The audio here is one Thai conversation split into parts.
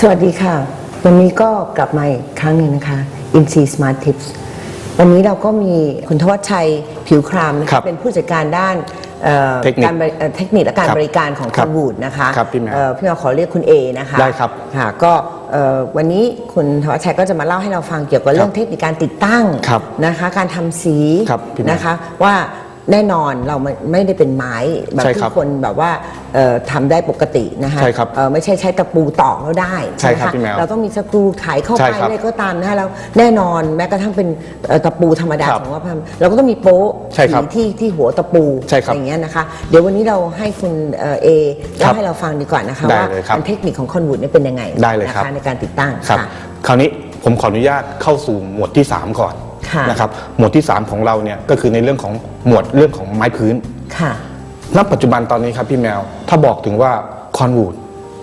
สวัสดีค่ะ วันนี้ก็กลับมาอีกครั้งหนึ่งนะคะ INC Smart Tips วันนี้เราก็มีคุณทวัชชัยผิวครามนะครัคะบเป็นผู้จัดการด้านเอ่อเทคนิคการบริเอ่อเทคนิคและการครับบริการของคครับอนวูดนะคะครับพี่แมวเอ่อพี่แมวขอเรียกคุณเอนะคะได้ครับค่ะก็เอ่อวันนี้คุณทวัชชัยก็จะมาเล่าให้เราฟังเกี่ยวกับเรื่องเทคนิคการติดตั้งครับนะคะ การทำสีครับพี่แมวนะคะว่า แน่นอนเราไม่ไม่ได้เป็นไม้แบบใช่ที่ครับคนแบบว่าเอ่อทำได้ปกตินะคะใช่ครับเอ่อไม่ใช่ใช้ตะปูตอกแล้วได้ใช่ครับไหมะพี่แมวเราต้องมีสกรูไขเข้าใช่ไปครับอะไรก็ตามนะคะแล้วแน่นอนแม้กระทั่งเป็นเอ่อตะปูธรรมดาครับของว่าพันเราก็ต้องมีโป๊ะใช่ครับสีที่ที่หัวตะปูใช่ครับอย่างเงี้ยนะคะ เดี๋ยววันนี้เราให้คุณเอ่อเอครัเล่าบให้เราฟังดีกว่านะคะได้ว่าเลยครับเทคนิคของคอนวูดเนี่ยเป็นยังไงได้เลยครับ นะะในการติดตั้งครับค่ะคราวนี้ผมขออนุญาตเข้าสู่หมวดที่ 3 ก่อนค่ะ นะครับหมวดที่ 3 ของเราเนี่ยก็คือในเรื่องของหมวดเรื่องของไม้พื้นค่ะณปัจจุบันตอนนี้ครับพี่แมวถ้าบอกถึงว่าคอนวูด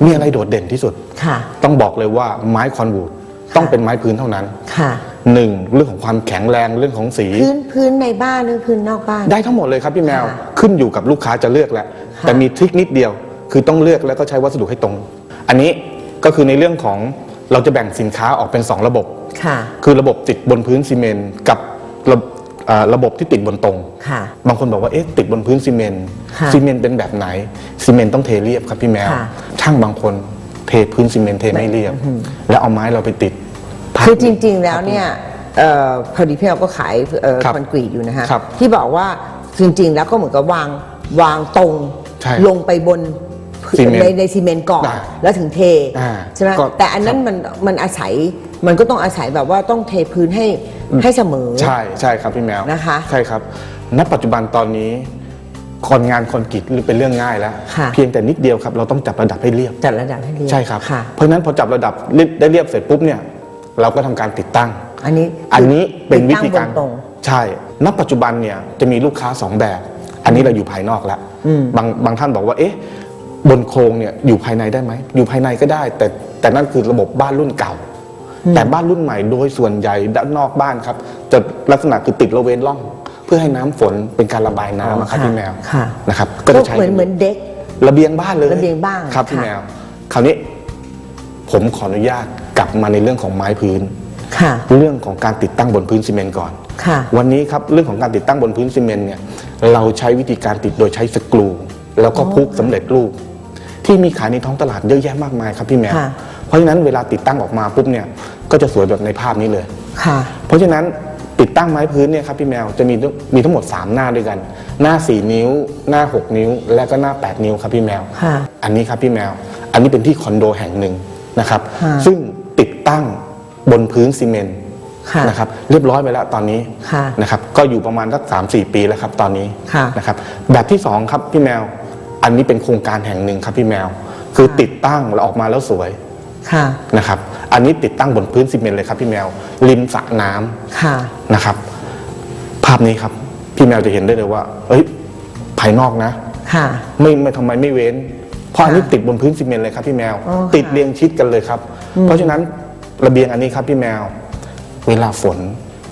มีอะไรโดดเด่นที่สุดค่ะต้องบอกเลยว่าไม้คอนวูดต้องเป็นไม้พื้นเท่านั้นค่ะหนึ่งเรื่องของความแข็งแรงเรื่องของสี พื้นพื้นในบ้านหรือพื้นนอกบ้าน ได้ทั้งหมดเลยครับพี่แมวค่ะขึ้นอยู่กับลูกค้าจะเลือกแหละค่ะแต่มีทริคนิดเดียว คือต้องเลือกแล้วก็ใช้วัสดุให้ตรง อันนี้ก็คือในเรื่องของ เราจะแบ่งสินค้าออกเป็น 2 ระบบ ค่ะ คือระบบติดบนพื้นซีเมนต์กับระอ่าระบบที่ติดบนตรง ค่ะ บางคนบอกว่าเอ๊ะติดบนพื้นซีเมนต์ค่ะซีเมนต์เป็นแบบไหนซีเมนต์ต้องเทเรียบครับพี่แมว ค่ะช่างบางคนเทพื้นซีเมนต์เทไม่เรียบ แล้วเอาไม้เราไปติดคือจริง ๆ แล้วเนี่ยเอ่อพอดีพี่เราก็ขายเอ่อครับคอนกรีตอยู่นะฮะ ครับที่บอกว่าจริง ๆ แล้วก็เหมือนกับวางวางตรง ใช่ลงไปบน ซีเมนต์ในในซีเมนต์ก่อนอ่าแล้วถึงเทอ่าใช่ไหมก็แต่อันนั้นมันมันอาศัยมันก็ต้องอาศัยแบบว่าต้องเทพื้นให้ให้เสมอ ใช่ใช่ครับพี่แมวนะคะใช่ครับ ณ ปัจจุบันตอนนี้คนงานคอนกรีตเป็นเรื่องง่ายแล้ว ค่ะ เพียงแต่นิดเดียวครับ เราต้องจับระดับให้เรียบ จัดระดับให้เรียบใช่ครับ ค่ะ เพราะฉะนั้นพอจับระดับเรียบได้เรียบเสร็จปุ๊บเนี่ย เราก็ทำการติดตั้ง อันนี้อันนี้เป็นวิธีติดการตั้งบนตรง ใช่ณปัจจุบันเนี่ยจะมีลูกค้าสองแบบ อันนี้เราอยู่ภายนอกแล้วบางบางท่านบอกว่าเอ๊ะ บนโครงเนี่ยอยู่ภายในได้ไหมอยู่ภายในก็ได้ แต่แต่นั่นคือระบบบ้านรุ่นเก่า แต่บ้านรุ่นใหม่โดยส่วนใหญ่ด้านนอกบ้านครับ จะลักษณะคือติดระเวนร่อง เพื่อให้น้ำฝนเป็นการระบายน้ำอะครับอ๋อค่ะพี่แมวค่ะนะครับก็ก็จะใช้เหมือนเหมือนเด็ก ระเบียงบ้านเลยระเบียงบ้านครับพี่ค่ะแมวคราวนี้ผมขออนุญาตกลับมาในเรื่องของไม้พื้นค่ะเรื่องของการติดตั้งบนพื้นซีเมนต์ก่อนค่ะวันนี้ครับเรื่องของการติดตั้งบนพื้นซีเมนต์เนี่ยเราใช้วิธีการติดโดยใช้สกรู แล้วก็พุกสำเร็จรูป ที่มีขายในท้องตลาดเยอะแยะมากมายครับพี่แมว ค่ะเพราะฉะนั้นเวลาติดตั้งออกมาปุ๊บเนี่ยก็จะสวยแบบในภาพนี้เลย ค่ะ เพราะฉะนั้นติดตั้งไม้พื้นเนี่ยครับพี่แมวจะมีมีทั้งหมด 3 หน้าด้วยกัน หน้า 4 นิ้ว หน้า 6 นิ้ว และก็หน้า 8 นิ้วครับพี่แมว ค่ะ อันนี้ครับพี่แมว อันนี้เป็นที่คอนโดแห่งหนึ่งนะครับ ค่ะ ซึ่งติดตั้งบนพื้นซีเมนต์ค่ะ นะครับเรียบร้อยไปแล้วตอนนี้ค่ะนะครับก็อยู่ประมาณสักสามสี่ปีแล้วครับตอนนี้ค่ะ นะครับแบบที่สองครับพี่แมว อันนี้เป็นโครงการแห่งหนึ่งครับพี่แมว คือติดตั้งแล้วออกมาแล้วสวยค่ะนะครับ อันนี้ติดตั้งบนพื้นซีเมนต์เลยครับพี่แมว ริมสระน้ำค่ะนะครับ ภาพนี้ครับ พี่แมวจะเห็นได้เลยว่า เอ้ย ภายนอกนะ ค่ะ ไม่ไม่ทำไมไม่เว้น เพราะอันนี้ติดบนพื้นซีเมนต์เลยครับพี่แมว อ๋อค่ะติดเรียงชิดกันเลยครับ เพราะฉะนั้นระเบียงอันนี้ครับพี่แมว เวลาฝน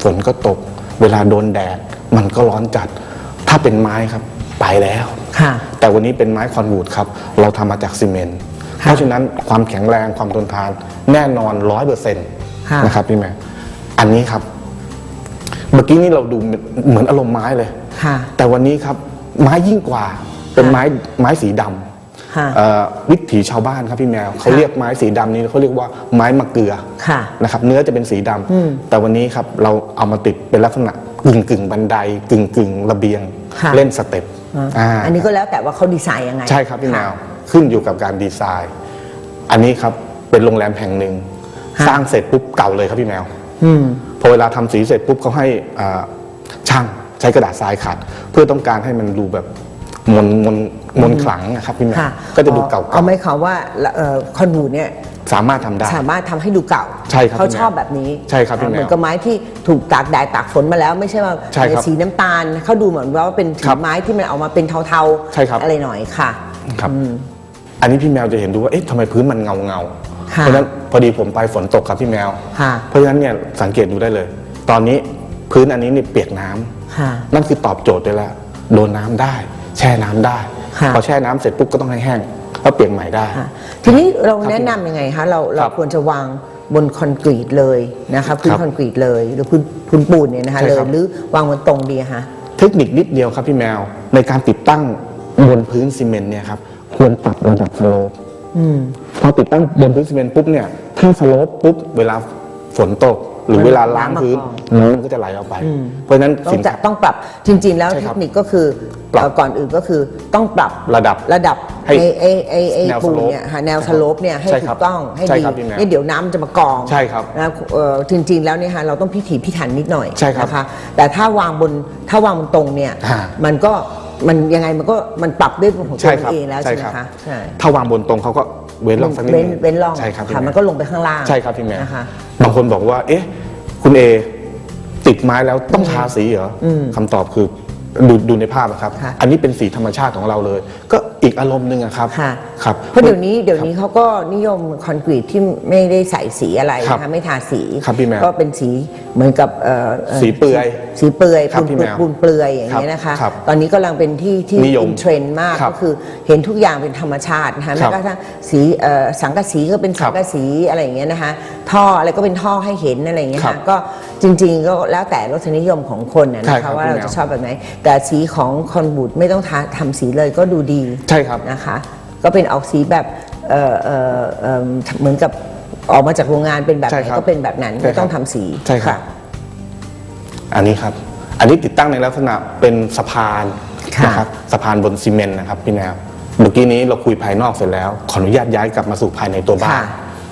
ฝนก็ตก เวลาโดนแดด มันก็ร้อนจัด ถ้าเป็นไม้ครับ ไปแล้ว ค่ะแต่วันนี้เป็นไม้คอนวูดครับ เราทำมาจากซีเมนต์ค่ะเพราะฉะนั้นความแข็งแรงความทนทานแน่นอนร้อยเปอร์เซ็นต์ค่ะนะครับพี่แมวอันนี้ครับ เมื่อกี้นี้เราดูเหมือนอารมณ์ไม้เลยค่ะแต่วันนี้ครับไม้ยิ่งกว่าเป็นไม้ไม้สีดค่ะำเอ่อวิถีชาวบ้านครับพี่แมวเขาค่ะเรียกไม้สีดำนี้เขาเรียกว่าไม้มะเกลือค่ะนะครับเนื้อจะเป็นสีดำอืมแต่วันนี้ครับเราเอามาติดเป็นลักษณะกึ่งกึ่งๆบันไดกึ่งกึ่งๆระเบียงค่ะเล่นสเต็ป อ่าอ่า อันนี้ก็แล้วแต่ว่าเขาดีไซน์ยังไงใช่ครับพี่แมวขึ้นอยู่กับการดีไซน์ อันนี้ครับเป็นโรงแรมแห่งหนึ่งค่ะ สร้างเสร็จปุ๊บเก่าเลยครับพี่แมวอืม พอเวลาทำสีเสร็จปุ๊บเขาให้อ่าช่างใช้กระดาษทรายขัด เพื่อต้องการให้มันดูแบบมนมนมนขลังนะครับพี่แมวค่ะก็จะดูเก่าเอาไม่ความว่าเอ่อคอนวูดเนี่ยๆ สามารถทำได้ สามารถทำให้ดูเก่าใช่ครับเขาพี่แมวชอบแบบนี้ใช่ครับพี่แมวเหมือนกับไม้ที่ถูกตากแดดตากฝนมาแล้วไม่ใช่ว่าใช่ครับสีน้ำตาลเขาดูเหมือนว่าเป็นสีครับไม้ที่มันออกมาเป็นเทาใช่ครับอะไรหน่อยค่ะ ครับ อันนี้พี่แมวจะเห็นดูว่า เอ๊ะทำไมพื้นมันเงาเงาๆค่ะเพราะฉะนั้นพอดีผมไปฝนตกครับพี่แมว ค่ะ เพราะฉะนั้นเนี่ยสังเกตดูได้เลย ตอนนี้พื้นอันนี้เนี่ยเปียกน้ำ ค่ะ นั่นคือตอบโจทย์ได้แล้ว โดนน้ำได้ แช่น้ำได้ ค่ะ พอแช่น้ำเสร็จปุ๊บก็ต้องให้แห้ง ก็เปลี่ยนใหม่ได้ค่ะทีนี้เราครับแนะนำยังไงคะเราคเรารับควรจะวางบนคอนกรีตเลยนะคะพื้นครับคอนกรีตเลยหรือพื้นพื้นปูนเนี่ยนะคะใช่เลยครับหรือวางบนตรงดีคะเทคนิคนิดเดียวครับพี่แมว ในการติดตั้งบนพื้นซีเมนต์เนี่ยครับควรปรับระดับสโลปพอติดตั้งบนพื้นซีเมนต์ปุ๊บเนี่ยถ้าสโลปปุ๊บเวลาฝนตก หรือเวลาล้างพื้นน้ำมันก็จะไหลออกไปเพราะฉะนั้นต้อสิงนจะค้าต้องปรับจริง ๆ แล้วใช่เทครับคนิคก็คือปรับเอ่อก่อนอื่นก็คือต้องปรับระดับระดับให้ไอ้ไอ้ไอ้ไอ้แนวปูน slope เนี่ยหาแนวสโลปเนี่ยให้ใช่ถูครับกต้องให้ใช่ดีครับพี่แมวเนี่ยเดี๋ยวน้ำมันจะมากองใช่ครับนะเอ่อจริง ๆ แล้วเนี่ยฮะเราต้องพิถีพิถันนิดหน่อยใช่ครับนะคะแต่ถ้าวางบนถ้าวางบนตรงเนี่ยอ่ามันก็มันยังไงมันก็มันปรับด้วยของตัใช่วครับเองแล้วใช่ใช่ไหมครับ คะใช่ถ้าวางบนตรงเขาก็เว้นร่องสักนิดเว้นนึงเว้นร่องใช่ครับพี่ค่ะแมวมันก็ลงไปข้างล่างใช่ครับพี่แมว นะคะ บางคนบอกว่า เอ๊ะ คุณเอติดไม้แล้วต้องทาสีเหรออคำตอบคือดูดูในภาพอะครับค่ะอันนี้เป็นสีธรรมชาติของเราเลย ก็อีกอารมณ์หนึ่งอะครับค่ะ ครับ เพราะเดี๋ยวนี้เดี๋ยวนี้เขาก็นิยมคอนกรีตที่ไม่ได้ใส่สีอะไรครับนะคะไม่ทาสีครับพี่แมวก็เป็นสีเหมือนกับเอ่ออ่อสีเปลือยสีเปลือยครับปูนพี่เปลืแมอยวคปูนเปลือยอย่างเงี้ยนะคะ ครับตอนนี้กำลังเป็นที่ที่นิยมอินเทรนด์มากครับก็คือเห็นทุกอย่างเป็นธรรมชาตินะคะครัแม้บกระทั่งสีเอ่อสังกะสีก็เป็นครัสับงกะสีอะไรอย่างเงี้ยนะคะท่ออะไรก็เป็นท่อให้เห็นอะไรอย่างเงี้ยครัค่ะบก็จริงๆก็แล้วแต่รสนิยมของคนนะใช่นะครัคะบว่าพี่เราแมว จะชอบแบบไหนแต่สีของคอนบูดไม่ต้องทาทำสีเลยก็ดูดีใช่ครับนะคะ ก็เป็นออกสีแบบเอ่อเอ่อเอิ่มเหมือนกับออกมาจากโรงงานเป็นแบบใช่ไหนครับก็เป็นแบบนั้นใช่ครับไม่ต้องทำสีใช่ครับะอันนี้ครับ อันนี้ติดตั้งในลักษณะเป็นสะพานค่ะ นะครับสะพานบนซีเมนต์นะครับพี่แนวเมื่อกี้นี้เราคุยภายนอกเสร็จแล้ว ขออนุญาตย้ายกลับมาสู่ภายในตัวบ้านค่ะ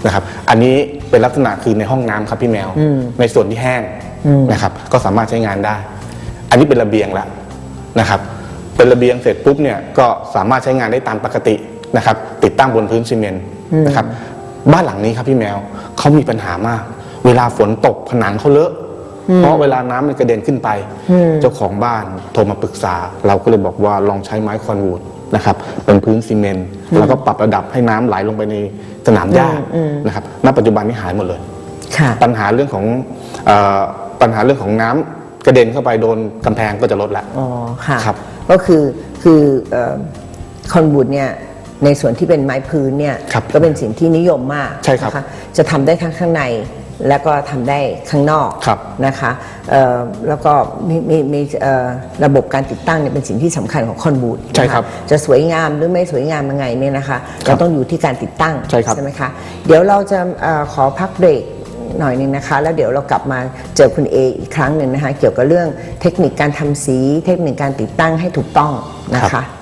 นะครับ อันนี้เป็นลักษณะคือในห้องน้ำครับพี่แมว ในส่วนที่แห้งนะครับ ก็สามารถใช้งานได้ อันนี้เป็นระเบียงแล้วนะครับ เป็นระเบียงเสร็จปุ๊บเนี่ยก็สามารถใช้งานได้ตามปกตินะครับ ติดตั้งบนพื้นซีเมนต์นะครับ บ้านหลังนี้ครับพี่แมวเขามีปัญหามาก เวลาฝนตกผนังเขาเลอะเพราะเวลาน้ำมันกระเด็นขึ้นไป เจ้าของบ้านโทรมาปรึกษา เราก็เลยบอกว่าลองใช้ไม้คอนวูดนะครับ เป็นพื้นซีเมนต์แล้วก็ปรับระดับให้น้ำไหลลงไปในสนามหญ้านะครับณปัจจุบันนี้หายหมดเลยค่ะปัญหาเรื่องของเออปัญหาเรื่องของน้ำกระเด็นเข้าไปโดนกำแพงก็จะลดละอ๋อค่ะครับ ก็คือคือเอ่อคอนบูดเนี่ยในส่วนที่เป็นไม้พื้นเนี่ยครับก็เป็นสิ่งที่นิยมมากใช่ครับนะะจะทำได้ทั้งข้างในแล้วก็ทำได้ข้างนอกครับนะคะเอ่อแล้วก็มีมีมีเอ่อระบบการติดตั้งเนี่ยเป็นสิ่งที่สำคัญของคอนบูดใช่ครับจะสวยงามหรือไม่สวยงามยังไงเนี่ยนะคะเราต้องอยู่ที่การติดตั้งใช่ครับไหมคะเดี๋ยวเราจะเออขอพักเบรก หน่อยหนึงนะคะ แล้วเดี๋ยวเรากลับมาเจอคุณเออีกครั้งหนึ่งนะคะ เกี่ยวกับเรื่องเทคนิคการทำสี เทคนิคการติดตั้งให้ถูกต้องนะครัคะ บ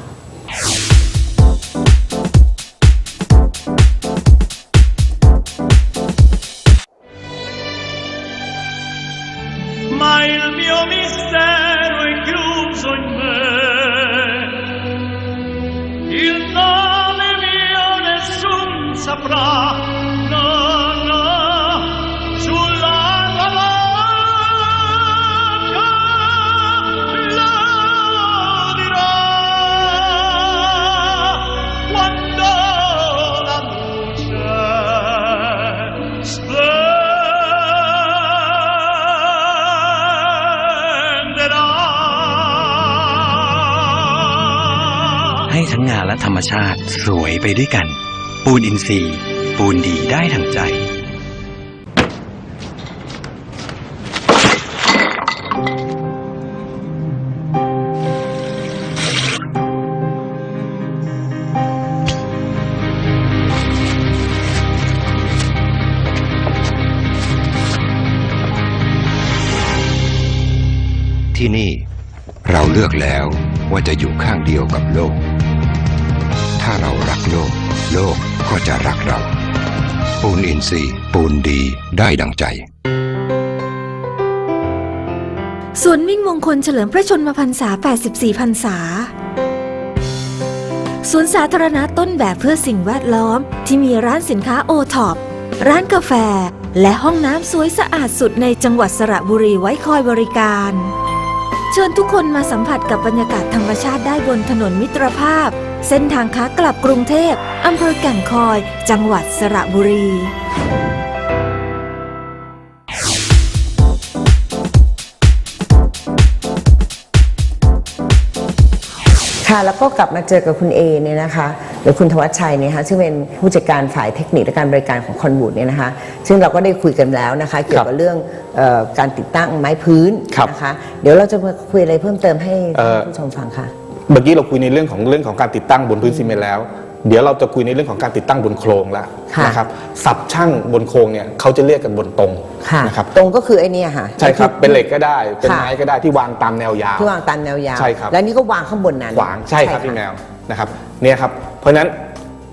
ให้ทั้งงานและธรรมชาติสวยไปด้วยกัน ปูนอินทรีย์ ปูนดีได้ทั้งใจที่นี่เราเลือกแล้วว่าจะอยู่ข้างเดียวกับโลก นอินทรีย์ปูนดีได้ดังใจสวนมิ่งมงคลเฉลิมพระชนมพรรษา 84 พรรษาสวนสาธารณะต้นแบบเพื่อสิ่งแวดล้อม ที่มีร้านสินค้าโอท็อปร้านกาแฟ และห้องน้ำสวยสะอาดสุดในจังหวัดสระบุรีไว้คอยบริการ เชิญทุกคนมาสัมผัสกับบรรยากาศธรรมชาติได้บนถนนมิตรภาพ เส้นทางค้ากลับกรุงเทพอำเภอแก่งคอย จังหวัดสระบุรีค่ะแล้วก็กลับมาเจอกับคุณเอเนี่ยนะคะรือคุณธวัชชัยเนี่ยนะคะซึ่งเป็นผู้จัดการฝ่ายเทคนิคและการบริการของคอนวูดเนี่ยนะคะ ซึ่งเราก็ได้คุยกันแล้วนะคะ เกี่ยวกับเรื่องเออการติดตั้งไม้พื้นครับนะคะ เดี๋ยวเราจะมาคุยอะไรเพิ่มเติมให้เอ่อท่านผู้ชมฟังค่ะ เมื่อกี้เราคุยในเรื่องของเรื่องของการติดตั้งบนพื้นซีเมนต์แล้ว เดี๋ยวเราจะคุยในเรื่องของการติดตั้งบนโครงแล้วค่ะ นะครับสับช่างบนโครงเนี่ยเขาจะเรียกกันบนตรงค่ะ นะครับตรงก็คือไอ้เนี่ยค่ะ ใช่ครับเป็นเหล็กก็ได้ เป็นค่ะ ไม้ก็ได้ที่วางตามแนวยาว ที่วางตามแนวยาวใช่ครับ แล้วนี่ก็วางข้างบนนั้นขวางใช่ครับะพี่แมวนะครับเนี่ยครับเพราะฉะนั้น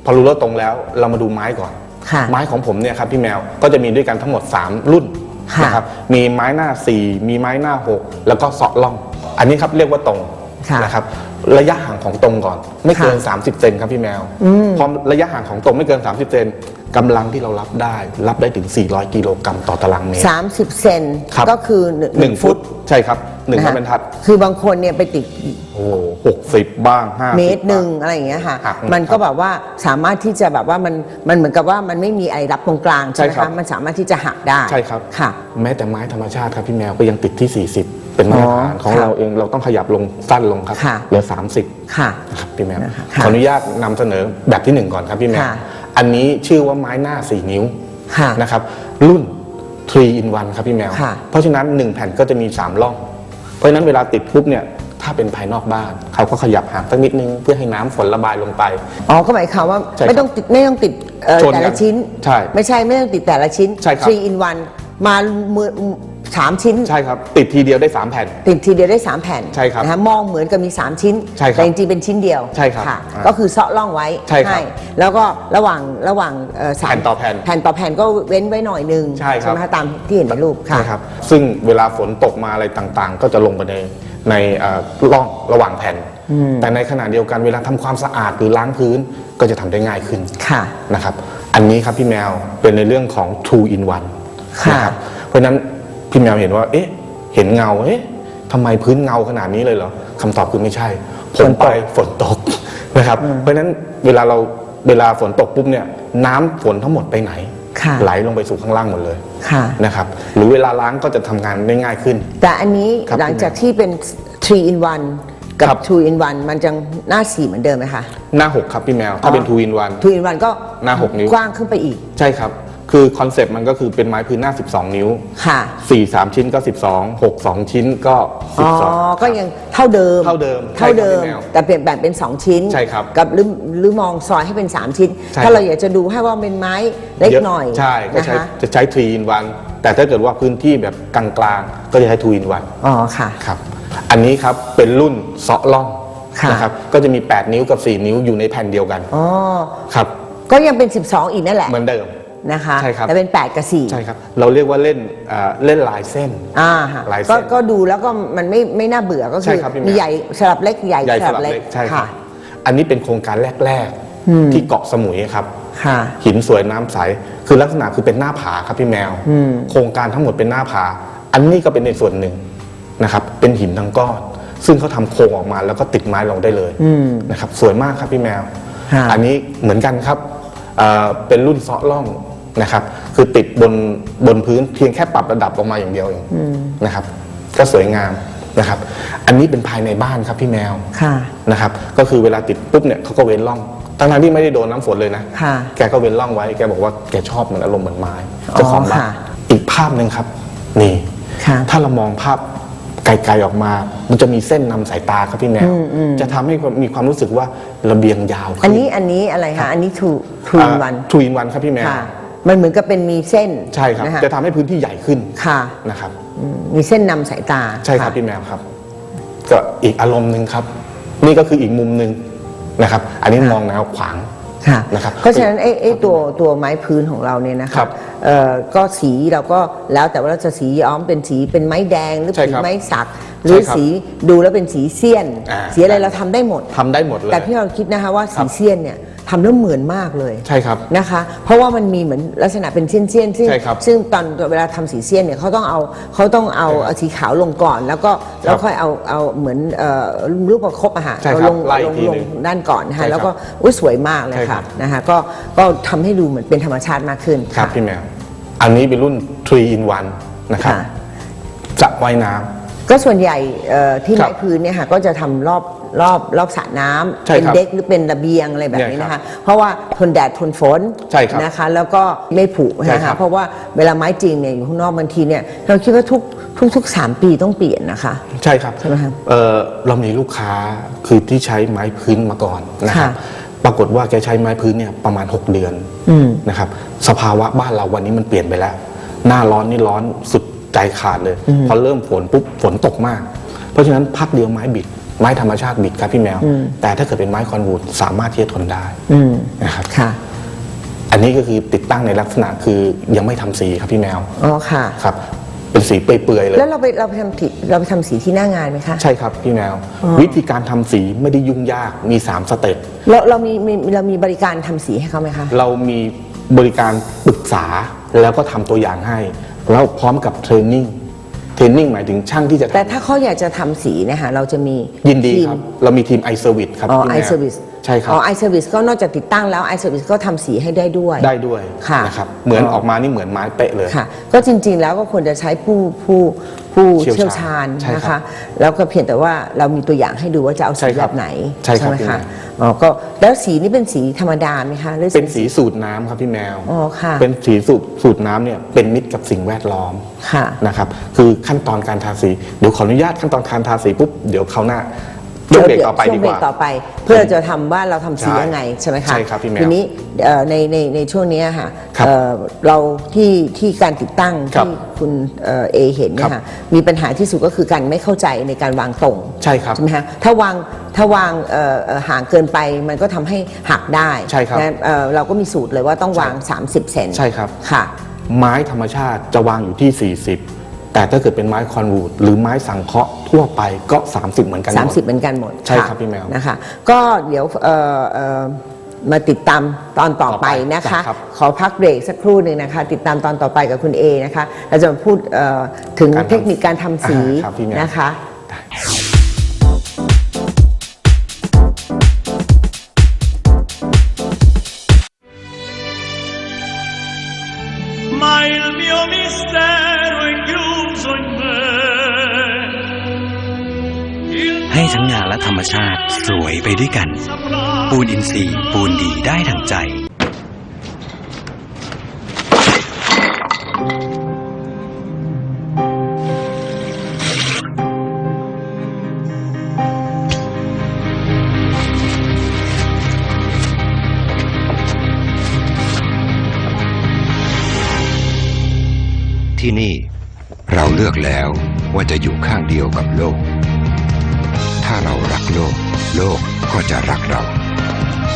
พอรู้แล้วตรงแล้วเรามาดูไม้ก่อน ค่ะ ไม้ของผมเนี่ยครับพี่แมวก็จะมีด้วยกันทั้งหมด 3 รุ่นค่ะ นะครับมีไม้หน้า 4 มีไม้หน้า 6 แล้วก็เสาะล่อง อันนี้ครับเรียกว่าตรงค่ะนะครับ ระยะห่างของตรงก่อน ไม่เกินค่ะ30 เซนครับพี่แมวพอระยะห่างของตรงไม่เกิน 30 เซนกำลังที่เรารับได้ รับได้ถึง 400 กิโลกรัมต่อตารางเมตรสามสิบเซนครับก็คือหนึ่งหนึ่งฟุต ใช่ครับหนึ่งะไม้คะบรรทัด คือบางคนเนี่ยไปติดโอ้หกสิบบ้างห้าเมตรหนึ่งอะไรอย่างเงี้ยค่ะ หักมันก็แบบว่าสามารถที่จะแบบว่ามันมันเหมือนกับว่ามันไม่มีอะไรรับตรงกลางใช่ไหมใช่ครัคะบ มันสามารถที่จะหักได้ใช่ครับ ค่ะ แม้แต่ไม้ธรรมชาติครับพี่แมวก็ยังติดที่ 40 เป็นมาตรฐานอ๋อของค่ะเราเองเราต้องขยับลงสั้นลงครับค่ะเหลือ 30ค่ะนะครับพี่แมวนะคะขออนุญาตนำเสนอแบบที่หนึ่งก่อนครับพี่แมวค่ะ อันนี้ชื่อว่าไม้หน้า 4 นิ้วค่ะ นะครับ รุ่น 3 in 1 ครับพี่แมว ค่ะ เพราะฉะนั้น 1 แผ่นก็จะมี3ร่อง เพราะฉะนั้นเวลาติดปุ๊บเนี่ยถ้าเป็นภายนอกบ้าน เขาก็ขยับห่างสักนิดนึงเพื่อให้น้ำฝนระบายลงไป อ๋อก็หมายความว่าใช่ครับไม่ต้องติดไม่ต้องติดเอ่อชนกันแต่ละชิ้น ใช่ไม่ใช่ไม่ต้องติดแต่ละชิ้น ใช่ครับ3 in 1มามือ สามชิ้น ใช่ครับ ติดทีเดียวได้ 3 แผ่น ติดทีเดียวได้ 3 แผ่นใช่ครับนะคะมองเหมือนกับมี 3 ชิ้น ใช่ครับแต่จริงๆเป็นชิ้นเดียวใช่ครับค่ะอ่าก็คือเซาะร่องไว้ใช่ครับแล้วก็ระหว่างระหว่างเอ่อสามแผ่นต่อแผ่นแผ่นต่อแผ่นก็เว้นไว้หน่อยนึงใช่ครับ ไหมคะตามที่เห็นในรูปค่ะใช่ครับ ซึ่งเวลาฝนตกมาอะไรต่างๆ ก็จะลงไปในในเอ่อร่องระหว่างแผ่น แต่ในขณะเดียวกันเวลาทำความสะอาดหรือล้างพื้นก็จะทำได้ง่ายขึ้นค่ะ นะครับ อันนี้ครับพี่แมวเป็นในเรื่องของ two in one ค่ะ นะครับ เพราะฉะนั้น พี่แมวเห็นว่า เอ๊ะ เห็นเงา เอ๊ะทำไมพื้นเงาขนาดนี้เลยเหรอคำตอบคือไม่ใช่ ผมไปฝนตกนะครับ เพราะฉะนั้นเวลาเราเวลาฝนตกปุ๊บเนี่ย น้ำฝนทั้งหมดไปไหนค่ะไหลลงไปสู่ข้างล่างหมดเลยค่ะนะครับ หรือเวลาล้างก็จะทำงานได้ง่ายขึ้น แต่อันนี้ครับหลังจากที่เป็น 3 in 1 กับครับ2 in 1 มันจะหน้าสีเหมือนเดิมไหมคะ หน้า 6 ครับพี่แมว ถ้าเป็นอ๋อ two in one 2 in 1 ก็หน้าหกนิ้วกว้างขึ้นไปอีก ใช่ครับ คือคอนเซปต์มันก็คือเป็นไม้พื้นหน้า 12 นิ้ว ค่ะ 4 3 ชิ้นก็ 12 6 2 ชิ้นก็ อ๋อ 12 ก็ยังเท่าเดิมเท่าเดิมเท่าเดิม ใช่ครับพี่แมวแต่เปลี่ยนแบ่งเป็น 2 ชิ้นใช่ครับกับหรือหรือมองซอยให้เป็น 3 ชิ้น ใช่ถ้าเราครับ อยากจะดูให้ว่าเป็นไม้เล็กเยอะหน่อยใช่ก็นะใช้คะจะใช้3 in 1แต่ถ้าเกิดว่าพื้นที่แบบกลางๆ ก็จะใช้2 in 1อ๋อค่ะ ครับ อันนี้ครับเป็นรุ่นเซาะล่องค่ะ นะครับ ก็จะมี 8 นิ้วกับ 4 นิ้วอยู่ในแผ่นเดียวกันอ๋อ ครับ ก็ยังเป็น 12 อีกนั่นแหละ เหมือนเดิม นะคะใช่ครับแต่เป็น 8 กับ4ใช่ครับ เราเรียกว่าเล่นเอ่อเล่นลายเส้น อ่าฮะลายเส้นก็ก็ดูแล้วก็มันไม่ไม่น่าเบื่อก็ใช่คือครับพี่แมว มีใหญ่สลับเล็กใหญ่ใหญ่สสลัลับบเล็กเล็กใช่ครัค่ะ บอันนี้เป็นโครงการแรกๆที่เกาะสมุยครับ ค่ะ หินสวยน้ำใส คือลักษณะคือเป็นหน้าผาครับพี่แมว โครงการทั้งหมดเป็นหน้าผา อันนี้ก็เป็นในส่วนหนึ่งนะครับ เป็นหินทั้งก้อน ซึ่งเขาทำโครงออกมาแล้วก็ติดไม้ลงได้เลยนะครับ สวยมากครับพี่แมวค่ะอันนี้เหมือนกันครับเอ่อเป็นรุ่นเซาะล่อง นะครับ คือติดบนบนพื้นเพียงแค่ปรับระดับลงมาอย่างเดียวเองนะครับ ก็สวยงามนะครับ อันนี้เป็นภายในบ้านครับพี่แมวค่ะนะครับ ก็คือเวลาติดปุ๊บเนี่ยเขาก็เว้นร่องทั้งๆที่ไม่ได้โดนน้ำฝนเลยนะค่ะแกก็เว้นร่องไว้แกบอกว่าแกชอบเหมือนอารมณ์เหมือนไม้เจ้าของบ้านค่ะอีกภาพหนึ่งครับ นี่ค่ะถ้าเรามองภาพไกลๆออกมา มันจะมีเส้นนำสายตาครับพี่แมว จะทำให้มีความรู้สึกว่าระเบียงยาวขึ้อันนี้อันนี้อะไรคะ อันนี้ทูทูนวัน ทูอินวันครับพี่แมวค่ะ มันเหมือนกับเป็นมีเส้นใช่ครับ นะคะจะทำให้พื้นที่ใหญ่ขึ้นค่ะนะครับ อืมมีเส้นนำสายตาใช่ครับะพี่แมวครับ ก็อีกอารมณ์หนึ่งครับ นี่ก็คืออีกมุมหนึ่งนะครับ อันนี้มองแนวขวาง ค่ะนะครับเพราะฉะนั้นไอ้ไอ้ตัวตัวไม้พื้นของเราเนี่ยนะคครัรับบ เอ่อก็สีเราก็แล้วแต่ว่าเราจะสีย้อมเป็นสีเป็นไม้แดงหรือใช่สีครับไม้สัก หรือใช่ครับสีดูแล้วเป็นสีเสี้ยน อ่า สีอะไรเราทำได้หมด ทำได้หมดเลย แต่พี่เราคิดนะคะว่าครัสีบ เสี้ยนเนี่ยทำแล้วเหมือนมากเลยใช่ครับ นะคะ เพราะว่ามันมีเหมือนลักษณะเป็นเสี้ยนเสี้ยนๆซึ่งใช่ครับซึ่งตอนเวลาทำสีเสี้ยนเนี่ยเขาต้องเอาเขาต้องเอาใช่ครับสีขาวลงก่อน แล้วก็แล้วค่อยเอาเอาเหมือนเอ่อรูปประคบอะค่ะใช่ครับเอาลงไล่อีลกงทีลหนึ่งงด้านก่อนนะใช่คะครับแล้วก็อุ้ยสวยมากเลยใช่ครัค่ะบ นะคะก็ก็ทำให้ดูเหมือนเป็นธรรมชาติมากขึ้นครับะ พี่แมว อันนี้เป็นรุ่น 3 in 1 นะครับค่ะจะว่ายน้ำ ก็ส่วนใหญ่เอ่อที่ครับไม้พื้นเนี่ยค่ะก็จะทำรอบรอบรอบสระน้ำใช่เป็นครับเด็กหรือเป็นระเบียงอะไรแบบนี้เนี่ยนะครัคะ บเพราะว่าทนแดดทนฝนใช่ครับนะคะ แล้วก็ไม่ผุใช่นะครัคะบเพราะว่าเวลาไม้จริงเนี่ยอยู่ข้างนอกบางทีเนี่ยเราคิดว่าทุกทุกทุกสามปีต้องเปลี่ยนนะคะ ใช่ครับใช่ไหมครับเอ่อเรามีลูกค้าคือที่ใช้ไม้พื้นมาก่อนนะครับ ค่ะ ปรากฏว่าแกใช้ไม้พื้นเนี่ยประมาณ 6 เดือนอืมนะครับ สภาวะบ้านเราวันนี้มันเปลี่ยนไปแล้ว หน้าร้อนนี่ร้อนสุดใจขาดเลย พอเริ่มฝนปุ๊บฝนตกมาก เพราะฉะนั้นพักเดียวไม้บิด ไม้ธรรมชาติบิดครับพี่แมว แต่ถ้าเกิดเป็นไม้คอนวูดสามารถที่จะทนได้อืมนะครับค่ะ อันนี้ก็คือติดตั้งในลักษณะคือยังไม่ทำสีครับพี่แมวอ๋อค่ะครับ เป็นสีเปื่อยๆเลย แล้วเราไปเราไปทำสีเราไปทำสีที่หน้างานไหมคะ ใช่ครับพี่แมววิธีการทำสีไม่ได้ยุ่งยากมี 3 สเต็ปเราเรามีมีเรามีบริการทำสีให้เขาไหมคะ เรามีบริการปรึกษาแล้วก็ทำตัวอย่างให้ แล้วพร้อมกับเทรนนิ่งเทรนนิ่งหมายถึงช่างที่จะทำแต่ถ้าเขาอยากจะทำสีเนะคะเราจะมียินดีทีมครับ เรามีทีม i Service ครับอ๋อพี่ไอแมวเซอร์วิส ใช่ครับ อ๋อไอเซอร์วิสก็นอกจากติดตั้งแล้วไอเซอร์วิสก็ทำสีให้ได้ด้วย ได้ด้วยค่ะ นะครับเหมือนออกมานี่เหมือนไม้เป๊ะเลย ค่ะ ก็จริงๆแล้วก็ควรจะใช้ผู้ผู้ผู้เชี่ยวชาญเชี่ยวชาญใช่ครับนะคะ แล้วก็เพียงแต่ว่าเรามีตัวอย่างให้ดูว่าจะเอาใช่สีคแบรับบไหนใช่ครับไหมพี่คะแมว อ๋อก็แล้วสีนี่เป็นสีธรรมดาไหมคะหรือ เป็นสีสูตรน้ำครับพี่แมว อ๋อค่ะ เป็นสีสูตรสูตรน้ำเนี่ยเป็นมิตรกับสิ่งแวดล้อมค่ะ นะครับ คือขั้นตอนการทาสี เดี๋ยวขออนุญาตขั้นตอนการทาสีปุ๊บ เดี๋ยวเขาวหน้า ช่วงเบรกต่อไปช่วดีงกเบรกว่า ต่อไป เพื่อจะทำว่าเราทำสีใช่ยังไงใช่ไหมคะใช่ครับพี่แมวทีนี้เอ่อในในในช่วงนี้ค่ะครับเอ่อเราที่ที่การติดตั้งครับที่คุณเอ่อเอเห็นเนี่ครัยบค่ะมีปัญหาที่สุดก็คือการไม่เข้าใจในการวางตรงใช่ครับใช่ไหมคะถ้าวางถ้าวางเอ่อเอ่อห่างเกินไปมันก็ทำให้หักได้ใช่ครับนะเอ่อเราก็มีสูตรเลยว่าต้องวาง 30 เซนใช่ครับ ค่ะ ไม้ธรรมชาติจะวางอยู่ที่40 แต่ถ้าเกิดเป็นไม้คอนวูดหรือไม้สังเคราะห์ทั่วไปก็ 30 เหมือนกันหมด 30 เหมือนกันหมดใช่ะครับพี่แมวนะคะ ก็เดี๋ยวเอ่อเอ่อมาติดตามตอนต่อไปต่อไปนะคะ ครับขอพักเบรกสักครู่หนึ่งนะคะ ติดตามตอนต่อไปกับคุณเอนะคะ เราจะมาพูดเอ่อถึงการทำเทคนิคการทำสีอ่าครับพี่แมว นะคะ ma ยไปด้วยกัน saprà ปูนอินทรีย์ปูนดีได้ดังใจ ที่นี่เราเลือกแล้วว่าจะอยู่ข้างเดียวกับโลก ถ้าเรารักโลก โลกก็จะรักเรา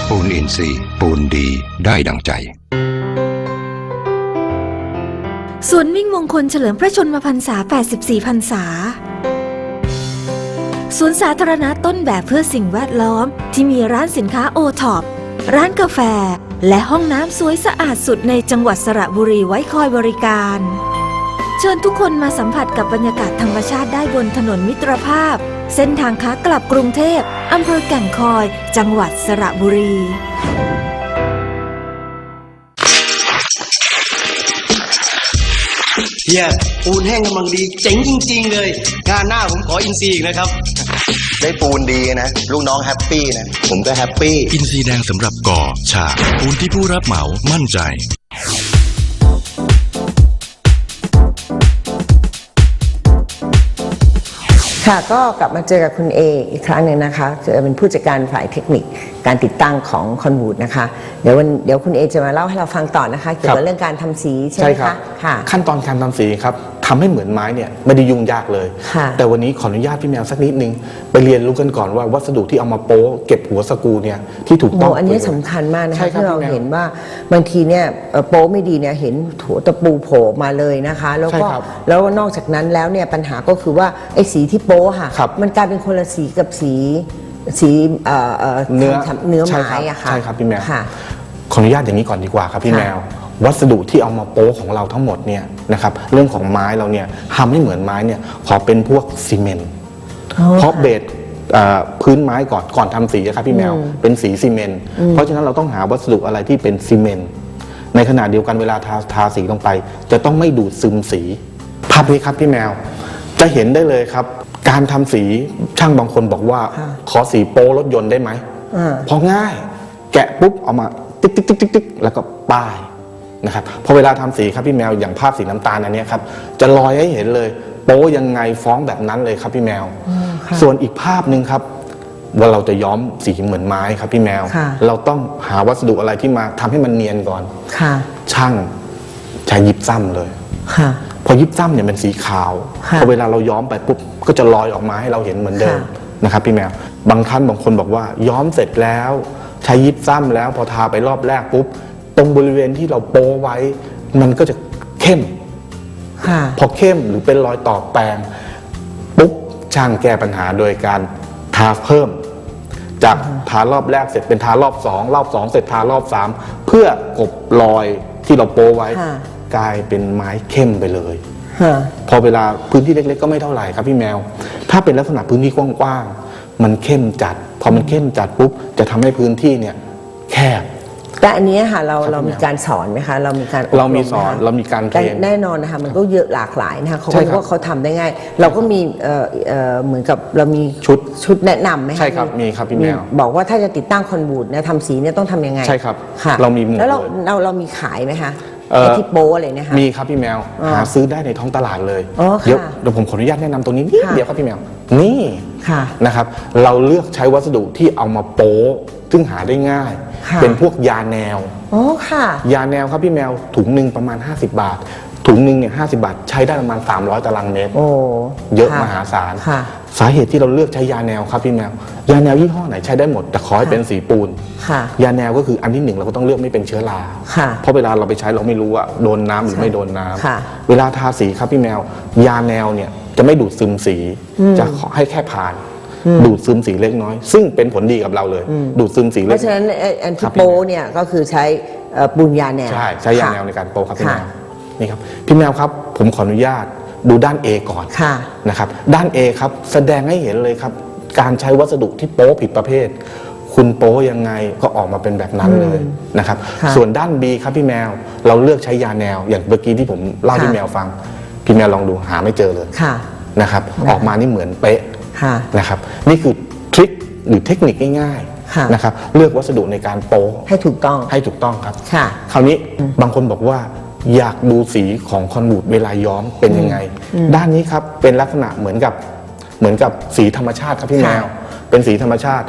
ปูนอินทรีย์ปูนดีได้ดังใจสวนมิ่งมงคลเฉลิมพระชนมพรรษา 84 พรรษา สวนสาธารณะต้นแบบเพื่อสิ่งแวดล้อมที่มีร้านสินค้าโอท็อป ร้านกาแฟ และห้องน้ำสวยสะอาดสุดในจังหวัดสระบุรีไว้คอยบริการ เชิญทุกคนมาสัมผัสกับบรรยากาศธรรมชาติได้บนถนนมิตรภาพ เส้นทางค้ากลับกรุงเทพอำเภอแก่งคอย จังหวัดสระบุรี เฮียปูนแห้งกำลังดีเจ๋งจริง ๆ เลย งานหน้าผมขออินซีอีกนะครับ ได้ปูนดีนะ ลูกน้องแฮปปี้นะ ผมก็แฮปปี้ อินซีแดงสำหรับก่อ ฉาบปูนที่ผู้รับเหมามั่นใจ ค่ะก็กลับมาเจอกับคุณเออีกครั้งหนึ่งนะคะเจอเป็นผู้จัดการฝ่ายเทคนิค การติดตั้งของคอนวูดนะคะ เดี๋ยววันเดี๋ยวคุณเอจะมาเล่าให้เราฟังต่อนะคะ เกี่ยวกับเรื่องการทำสีใช่ไหมครัคะค่ะ ขั้นตอนการทำสีครับทำให้เหมือนไม้เนี่ยไม่ได้ยุ่งยากเลยค่ะแต่วันนี้ขออนุญาตพี่แมวสักนิดนึง ไปเรียนรู้กันก่อนว่าวัสดุที่เอามาโป๊เก็บหัวสกรูเนี่ยที่ถูกโมต้องอันนี้เป็สำคัญมากนะใช่คะครับที่เราพี่แมวเห็นว่าบางทีเนี่ยเอ่อโป๊ไม่ดีเนี่ยเห็นถั่วตะปูโผล่มาเลยนะคะ แล้วก็ใช่ครับแล้วนอกจากนั้นแล้วเนี่ยปัญหาก็คือว่าไอ้สีที่โป๊ค่ะครับมันกลายเป็นคนละสีกับสี สีเอ่อเอ่อเนื้อทำเนื้อใช่ไม้ครับอะค่ะใช่ครับพี่แมว ค่ะ ขออนุญาตอย่างนี้ก่อนดีกว่าครับพี่ค่ะแมว วัสดุที่เอามาโป๊ของเราทั้งหมดเนี่ยนะครับเรื่องของไม้เราเนี่ยทำให้เหมือนไม้เนี่ยขอเป็นพวกซีเมนต์เพราะเบสเอ่อพื้นไม้ก่อนก่อนทำสีอะครับพี่แมวเป็นสีซีเมนต์เพราะฉะนั้นเราต้องหาวัสดุอะไรที่เป็นซีเมนต์ในขณะเดียวกันเวลาทาทาสีลงไป จะต้องไม่ดูดซึมสีภาพนี้ครับพี่แมว จะเห็นได้เลยครับ การทำสีช่างบางคนบอกว่าค่ะขอสีโป้รถยนต์ได้ไหม อ่าพอง่ายแกะปุ๊บเอามาติ๊กติ๊กติ๊กติ๊กติ๊กแล้วก็ป้ายนะครับพอเวลาทำสีครับพี่แมวอย่างภาพสีน้ำตาลอันเนี้ยครับจะลอยให้เห็นเลยโป้ยังไงฟ้องแบบนั้นเลยครับพี่แมวส่วนอีกภาพหนึ่งครับ ว่าเราจะย้อมสีเหมือนไม้ครับพี่แมว ค่ะ เราต้องหาวัสดุอะไรที่มาทำให้มันเนียนก่อน ค่ะ ช่างใช้ยิบซ้ำเลย ค่ะ พอยิบซ้ำเนี่ยเป็นสีขาวค่ะพอเวลาเราย้อมไปปุ๊บก็จะลอยออกมาให้เราเห็นเหมือนเดิมค่ะนะครับพี่แมว บางท่านบางคนบอกว่าย้อมเสร็จแล้ว ใช้ยิบซ้ำแล้วพอทาไปรอบแรกปุ๊บ ตรงบริเวณที่เราโป้ไว้ มันก็จะเข้มค่ะพอเข้มหรือเป็นรอยต่อแปลง ปุ๊บช่างแก้ปัญหาโดยการทาเพิ่ม จากทารอบแรกเสร็จเป็นทารอบสองรอบสองเสร็จทารอบสามเพื่อกบรอยที่เราโป้ไว้ค่ะ กลายเป็นไม้เข้มไปเลยฮะพอเวลาพื้นที่เล็กๆ ก็ไม่เท่าไหร่ครับพี่แมว ถ้าเป็นลักษณะพื้นที่กว้างๆมันเข้มจัด พอมันเข้มจัดปุ๊บจะทำให้พื้นที่เนี่ยแคบแต่อันเนี้ยค่ะเราครับเรามีการสอนไหมคะเรามีการบเรามีสอนไหคะเรามีการเทรนแน่นอนนะคะมันก็เยอะหลากหลายนะคะเขาใช่ก็ครับว่าเขาทำได้ง่าย เราก็มีเอ่อเอ่อเหมือนกับเรามีชุดชุดแนะนำไหมะใช่ครับมีครับพี่แมวบอกว่าถ้าจะติดตั้งคอนบูดเนี่ยทำสีเนี่ยต้องทำยังไงใช่ครับค่ะเรามีหมดแล้วเราเลยเราเรามีขายไหมคะ เอ่อ ไอ้ที่โป้อะไรเนี่ยค่ะมีครับพี่แมวอ๋อหาซื้อได้ในท้องตลาดเลยอ๋อค่ะเดี๋ยวเดี๋ยวผมขออนุญาตแนะนำตรงนี้นิดค่ะ เดียวครับพี่แมว นี่ค่ะ นะครับ เราเลือกใช้วัสดุที่เอามาโป๊ซึ่งหาได้ง่าย ค่ะ เป็นพวกยาแนว อ๋อค่ะ ยาแนวครับพี่แมวถุงหนึ่งประมาณ 50 บาท ถุงหนึ่งเนี่ยห้บาทใช้ได้ประมาณ 300 ตารางเมตร โอ้เยอะค่มหาศาล ค่ะ สาเหตุที่เราเลือกใช้ยาแนวครับพี่แมว ยาแนวยี่ห้อไหนใช้ได้หมด แต่ขอให้ค่ะ เป็นสีปูน ค่ะ ยาแนวก็คืออันที่หนึ่งเราก็ต้องเลือกไม่เป็นเชื้อรา ค่ะ เพราะเวลาเราไปใช้เราไม่รู้ว่าโดนน้ำหรือไม่โดนน้ำค่ะเวลาทาสีครับพี่แมว ยาแนวเนี่ยจะไม่ดูดซึมสี จะขอให้แค่ผ่าน ดูดซึมสีเล็กน้อย ซึ่งเป็นผลดีกับเราเลย ดูดซึมสีเพเล็ก ราะฉะนั้นไอ้อันครัที่บโป้เนี่ยก็คือใช้เอ่อปูนยาแนวใช่ใช้ยาแนวในค่ะการโปรครับพี่แมค่ะ ว นี่ครับพี่แมวครับผมขออนุญาตดูด้าน A ก่อนค่ะ นะครับด้าน A ครับแสดงให้เห็นเลยครับ การใช้วัสดุที่โป๊ผิดประเภท คุณโป๊ยังไงก็ออกมาเป็นแบบนั้นเลยนะครับค่ะ ส่วนด้าน B ครับพี่แมวเราเลือกใช้ยาแนว อย่างเมื่อกี้ที่ผมเล่าค่ะพี่แมวฟัง พี่แมวลองดูหาไม่เจอเลยค่ะ นะครับออกมานี่เหมือนเป๊ะ ค่ะ นะครับนี่คือทริคหรือเทคนิคง่ายค่ะ ๆนะครับเลือกวัสดุในการโป๊ให้ถูกต้อง ให้ถูกต้องครับ ค่ะ คราวนี้บางคนบอกว่า อยากดูสีของคอนบูดเวลาย้อมเป็นยังไง ด้านนี้ครับเป็นลักษณะเหมือนกับเหมือนกับสีธรรมชาติครับพี่แมค่ะวเป็นสีธรรมชาติ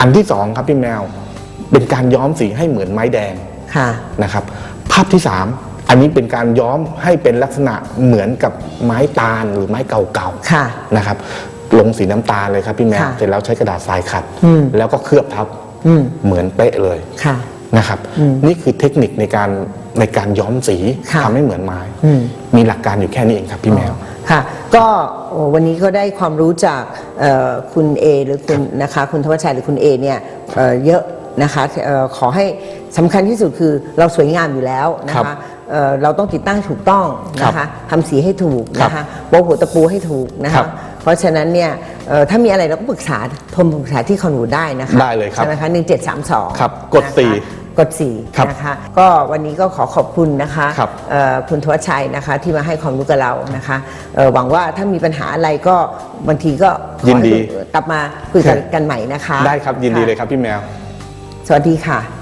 อันที่สองครับพี่แมว เป็นการย้อมสีให้เหมือนไม้แดงค่ะนะครับ ภาพที่สามอันนี้เป็นการย้อมให้เป็นลักษณะเหมือนกับไม้ตาลหรือไม้เก่าๆค่ะนะครับ ลงสีน้ำตาลเลยครับพี่แมวค่ะเสร็จแล้วใช้กระดาษทรายขัดอืมแล้วก็เคลือบทับอืมเหมือนเป๊ะเลยค่ะนะครับ นี่คือเทคนิคในการ ในการย้อมสีค่ะ ทำให้เหมือนไม้ อืม มีหลักการอยู่แค่นี้เองครับพี่แมว ค่ะก็โอ้วันนี้ก็ได้ความรู้จากเอ่อคุณเอหรือคุณนะคะคุณธวัชชัยหรือคุณเอเนี่ยเอ่อเยอะนะคะเอ่อขอให้สำคัญที่สุดคือเราสวยงามอยู่แล้วนะครัคะบเอ่อเราต้องติดตั้งถูกต้องนะครัคะบทำสีให้ถูกนะครัคะบโป๊หัวตะปูให้ถูกนะครัคะบเพราะฉะนั้นเนี่ยเอ่อถ้ามีอะไรเราก็ปรึกษาโทรมาปรึกษาที่คอนวูดได้นะคะได้เลยครับใช่ไหมคะหนึ่งเจ็ดสามสองครับกดสี่ กดสี่ครับนะคะก็วันนี้ก็ขอขอบคุณนะคะครับเอ่อคุณทวชชัยนะคะที่มาให้ความรู้กับเรานะคะเอ่อหวังว่าถ้ามีปัญหาอะไรก็บางทีก็ขอยินดีให้กลับมาคุยกันกันใหม่นะคะ ได้ครับยินดีเลยะครับพี่แมว สวัสดีค่ะ